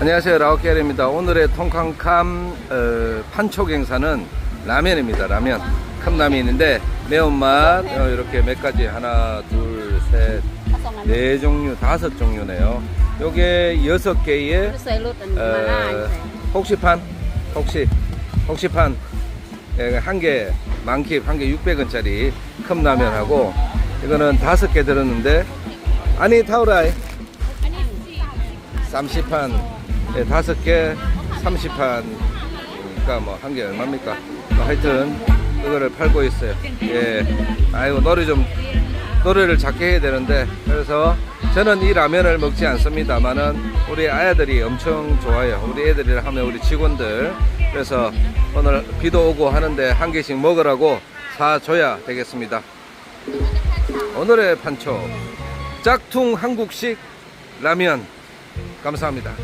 안녕하세요. 라오케르입니다. 오늘의 통캉캄 어, 판촉 행사는 라면입니다. 라면. 컵라면인데 매운맛 어, 이렇게 몇 가지. 하나 둘셋네 네 종류 다섯 종류네요. 요게 여섯 개의 어, 혹시판? 혹시 혹시판? 예, 한개 만킵 한 개 600원짜리 컵라면하고 이거는 다섯 개 들었는데. 아니 타오라이 30판 예, 다섯 개 30판이니까 뭐 한 개 얼마입니까? 뭐 하여튼 그거를 팔고 있어요. 예. 아이고 노래 좀 노래를 작게 해야 되는데 그래서 저는 이 라면을 먹지 않습니다만은 우리 아이들이 엄청 좋아요. 우리 애들이라 하면 우리 직원들 그래서 오늘 비도 오고 하는데 한 개씩 먹으라고 사줘야 되겠습니다. 오늘의 판초 짝퉁 한국식 라면 감사합니다.